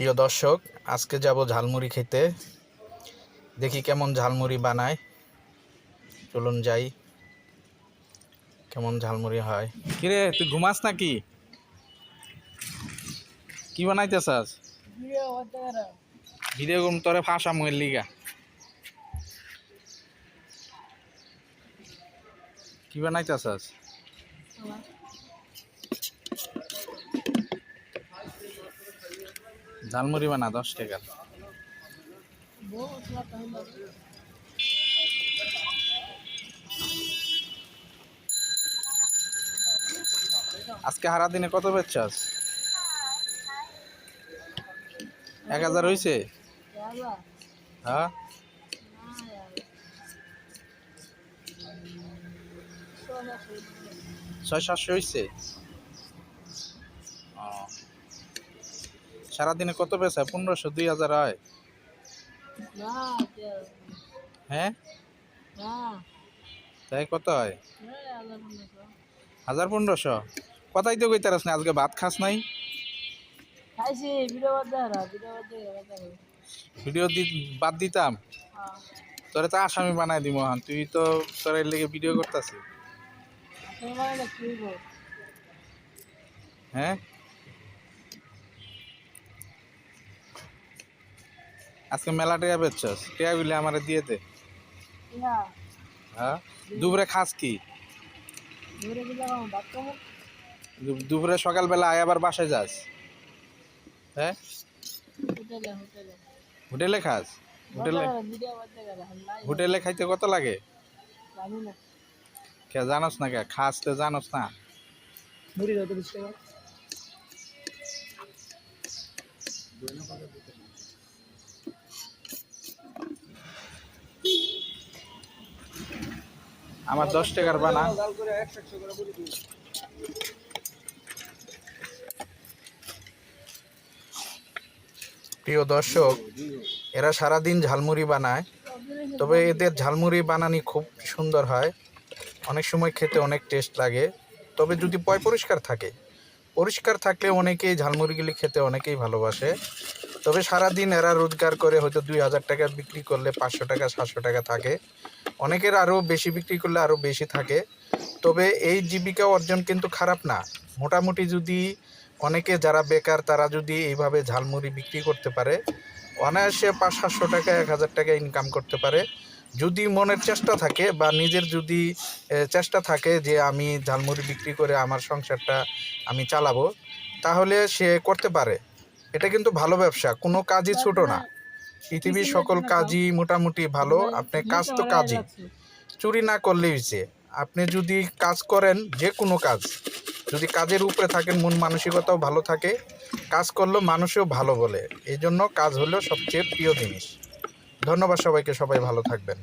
প্রিয় দর্শক আজকে যাব ঝালমুড়ি খেতে। দেখি কেমন ঝালমুড়ি বানায়। চলুন যাই কেমন ঝালমুড়ি হয়। কিরে তুই ঘুমাস নাকি? কি বানাইতেছাস ভিডিও গম তোরে ফাঁসা মুয়ের লিগা। কি বানাইতেছাস ঝালমুড়ি বানা, দশ টাকা। আজকে হারা দিনে কত বেচাস এক হাজার হয়েছে হ্যাঁ? ছয় সাতশো হয়েছে সারাদিনে কত পেয়েছে পনেরোশো দুই হাজার হয় হ্যাঁ? তাই কত হয় হাজার পনেরোশো। কথাই তো কইতে পারস না আজকে ভাত খাস নাই? ভিডিও বাদ দিতাম? তোরে তো আসামি বানাই দিব হান তুই তো তোর লেগে ভিডিও করতেছি তুমি কি গো হ্যাঁ? আজকে মেলা টেয়া বেচছস? টেয়া বিলে আমারে দিয়ে দে। না। হ্যাঁ? দুপুরে খাস কি? দুপুরে সকালবেলা আয় আবার বাসায় যাস। হ্যাঁ? হোটেলে খাস? হোটেলে হোটেলে খাইতে কত লাগে? কে জানোস না কে? খাস তো জানোস না। আমার দশ টাকার বানা। প্রিয় দর্শক, এরা সারাদিন ঝালমুড়ি বানায়, তবে এদের ঝালমুড়ি বানানি খুব সুন্দর হয়। অনেক সময় খেতে অনেক টেস্ট লাগে। তবে যদি পয় পরিষ্কার থাকে, পরিষ্কার থাকলে অনেকেই ঝালমুড়িগুলি খেতে অনেকেই ভালোবাসে। তবে সারাদিন এরা রোজগার করে হয়তো দুই হাজার টাকা বিক্রি করলে পাঁচশো টাকা, সাতশো টাকা থাকে। অনেকের আরও বেশি বিক্রি করলে আরও বেশি থাকে। তবে এই জীবিকা অর্জন কিন্তু খারাপ না। মোটামুটি যদি অনেকে যারা বেকার, তারা যদি এইভাবে ঝালমুড়ি বিক্রি করতে পারে, অনায়াসে পাঁচ, সাতশো টাকা, এক হাজার টাকা ইনকাম করতে পারে। যদি মনের চেষ্টা থাকে বা নিজের যদি চেষ্টা থাকে যে আমি ঝালমুড়ি বিক্রি করে আমার সংসারটা আমি চালাবো, তাহলে সে করতে পারে। এটা কিন্তু ভালো ব্যবসা কোনো কাজই ছোট না। পৃথিবীর সকল কাজই মোটামুটি ভালো আপনি কাজ তো কাজই। চুরি না করলেই হয়েছে। আপনি যদি কাজ করেন যে কোনো কাজ যদি কাজের উপরে থাকেন মন মানসিকতাও ভালো থাকে কাজ করলেও মানুষও ভালো বলে। এই জন্য কাজ হলো সবচেয়ে প্রিয় জিনিস। ধন্যবাদ সবাইকে সবাই ভালো থাকবেন।